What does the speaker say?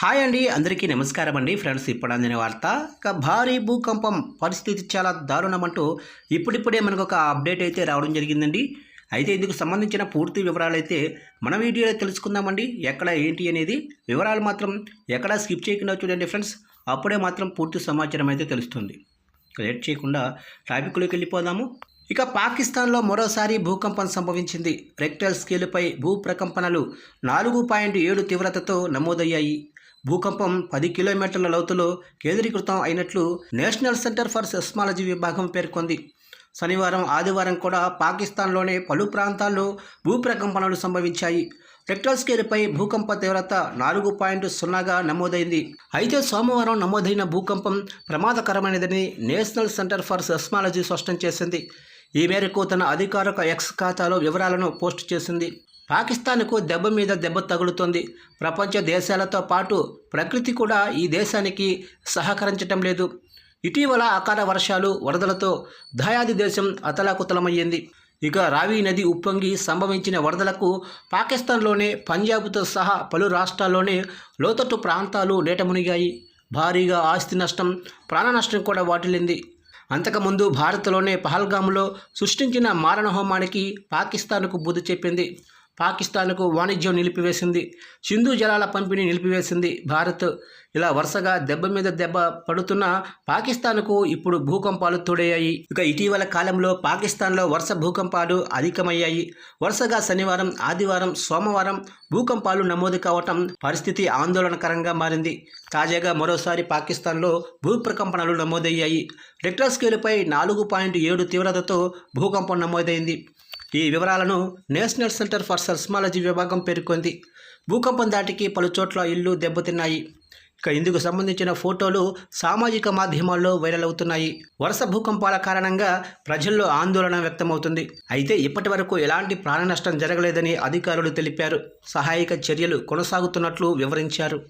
Hi అండి అందరికీ నమస్కారం అండి ఫ్రెండ్స్ ఇప్పుడు అందిన వార్త. ఇక భారీ భూకంపం పరిస్థితి చాలా దారుణమంటూ ఇప్పుడిప్పుడే మనకు ఒక అప్డేట్ అయితే రావడం జరిగిందండి. అయితే ఇందుకు సంబంధించిన పూర్తి వివరాలు అయితే మన వీడియోలో తెలుసుకుందామండి. ఎక్కడ ఏంటి అనేది వివరాలు మాత్రం ఎక్కడ స్కిప్ చేయకుండా చూడండి ఫ్రెండ్స్. అప్పుడే మాత్రం పూర్తి సమాచారం అయితే తెలుస్తుంది. లేట్ చేయకుండా టాపిక్లోకి వెళ్ళిపోదాము. ఇక పాకిస్తాన్లో మరోసారి భూకంపం సంభవించింది. రెక్టల్ స్కేలుపై భూ ప్రకంపనలు నాలుగు పాయింట్ ఏడు తీవ్రతతో నమోదయ్యాయి. భూకంపం పది కిలోమీటర్ల లోతులో కేంద్రీకృతం అయినట్లు నేషనల్ సెంటర్ ఫర్ సెస్మాలజీ విభాగం పేర్కొంది. శనివారం ఆదివారం కూడా పాకిస్తాన్లోనే పలు ప్రాంతాల్లో భూప్రకంపనలు సంభవించాయి. రెక్టర్ స్కేల్పై భూకంప తీవ్రత నాలుగు పాయింట్ సున్నాగా నమోదైంది. అయితే సోమవారం నమోదైన భూకంపం ప్రమాదకరమైనదని నేషనల్ సెంటర్ ఫర్ సెస్మాలజీ స్పష్టం చేసింది. ఈ మేరకు తన అధికారిక ఎక్స్ ఖాతాలో వివరాలను పోస్ట్ చేసింది. పాకిస్తాన్కు దెబ్బ మీద దెబ్బ తగులుతోంది. ప్రపంచ దేశాలతో పాటు ప్రకృతి కూడా ఈ దేశానికి సహకరించటం లేదు. ఇటీవల అకాల వర్షాలు వరదలతో దయాది దేశం అతలాకుతలమయ్యింది. ఇక రావి నది ఉప్పొంగి సంభవించిన వరదలకు పాకిస్తాన్లోనే పంజాబ్తో సహా పలు రాష్ట్రాల్లోనే లోతట్టు ప్రాంతాలు నేటమునిగాయి భారీగా ఆస్తి నష్టం ప్రాణ నష్టం కూడా వాటిల్లింది. అంతకుముందు భారత్లోనే పహల్గామ్లో సృష్టించిన మారణహోమానికి పాకిస్తాన్కు బుద్ధి చెప్పింది. పాకిస్తాన్కు వాణిజ్యం నిలిపివేసింది. సింధు జలాల పంపిణీ నిలిపివేసింది. భారత్ ఇలా వరుసగా దెబ్బ మీద దెబ్బ పడుతున్న పాకిస్తాన్కు ఇప్పుడు భూకంపాలు తోడయ్యాయి. ఇక ఇటీవల కాలంలో పాకిస్తాన్లో వరుస భూకంపాలు అధికమయ్యాయి. వరుసగా శనివారం ఆదివారం సోమవారం భూకంపాలు నమోదు కావటం పరిస్థితి ఆందోళనకరంగా మారింది. తాజాగా మరోసారి పాకిస్తాన్లో భూ ప్రకంపనలు నమోదయ్యాయి. రిక్టర్ స్కేలుపై నాలుగు పాయింట్ ఏడు తీవ్రతతో భూకంపం నమోదైంది. ఈ వివరాలను నేషనల్ సెంటర్ ఫర్ సెస్మాలజీ విభాగం పేర్కొంది. భూకంపం దాటికి పలుచోట్ల ఇల్లు దెబ్బతిన్నాయి. ఇక ఇందుకు సంబంధించిన ఫోటోలు సామాజిక మాధ్యమాల్లో వైరల్ అవుతున్నాయి. వరుస భూకంపాల కారణంగా ప్రజల్లో ఆందోళన వ్యక్తమవుతుంది. అయితే ఇప్పటి వరకు ఎలాంటి ప్రాణ నష్టం జరగలేదని అధికారులు తెలిపారు. సహాయక చర్యలు కొనసాగుతున్నట్లు వివరించారు.